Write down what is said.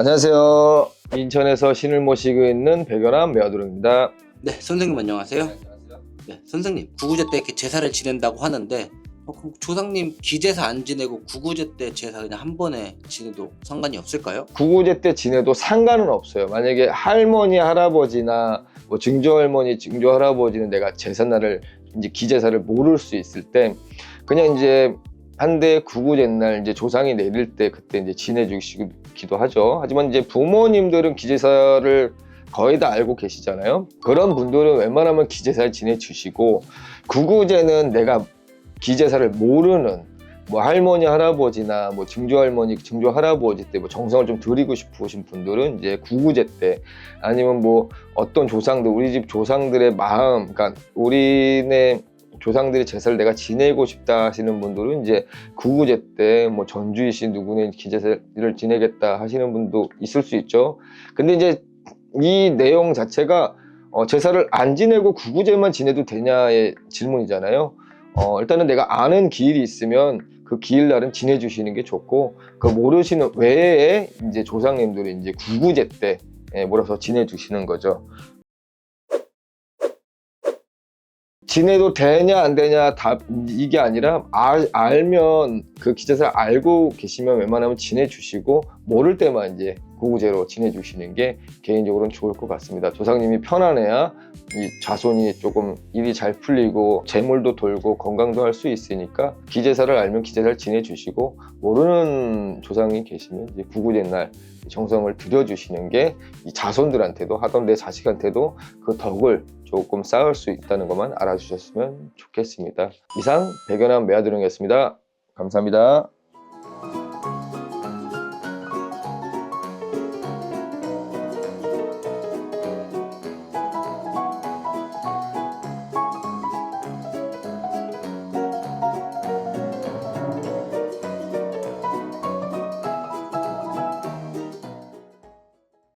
안녕하세요. 인천에서 신을 모시고 있는 백연암 매화도령입니다. 네, 선생님 안녕하세요. 네, 선생님 구구제 때 이렇게 제사를 지낸다고 하는데 어, 그럼 조상님 기제사 안 지내고 구구제 때 제사 그냥 한 번에 지내도 상관이 없을까요? 구구제 때 지내도 상관은 없어요. 만약에 할머니, 할아버지나 뭐 증조할머니, 증조할아버지는 내가 제삿날을 이제 기제사를 모를 수 있을 때 그냥 이제 한대 구구제 날 이제 조상이 내릴 때 그때 이제 지내주시 기도 하죠. 하지만 이제 부모님들은 기제사를 거의 다 알고 계시잖아요. 그런 분들은 웬만하면 기제사를 지내주시고 구구제는 내가 기제사를 모르는 뭐 할머니 할아버지나 뭐 증조 할머니 증조 할아버지 때 뭐 정성을 좀 드리고 싶으신 분들은 이제 구구제 때 아니면 뭐 어떤 조상들 우리 집 조상들의 마음 그러니까 우리네 조상들의 제사를 내가 지내고 싶다 하시는 분들은 이제 구구제 때 뭐 전주이신 누구네 기제사를 지내겠다 하시는 분도 있을 수 있죠. 근데 이제 이 내용 자체가 어, 제사를 안 지내고 구구제만 지내도 되냐의 질문이잖아요. 어, 일단은 내가 아는 기일이 있으면 그 기일 날은 지내주시는 게 좋고 그 모르시는 외에 이제 조상님들이 이제 구구제 때 예, 몰아서 지내주시는 거죠. 지내도 되냐 안 되냐 답 이게 아니라 알, 알면 그 기자사를 알고 계시면 웬만하면 지내주시고 모를 때만 이제 구구제로 지내주시는 게 개인적으로는 좋을 것 같습니다. 조상님이 편안해야 이 자손이 조금 일이 잘 풀리고 재물도 돌고 건강도 할 수 있으니까 기제사를 알면 기제사를 지내주시고 모르는 조상이 계시면 이제 구구제 날 정성을 들여주시는 게 이 자손들한테도 하던 내 자식한테도 그 덕을 조금 쌓을 수 있다는 것만 알아주셨으면 좋겠습니다. 이상 백연암 매화드령이었습니다. 감사합니다.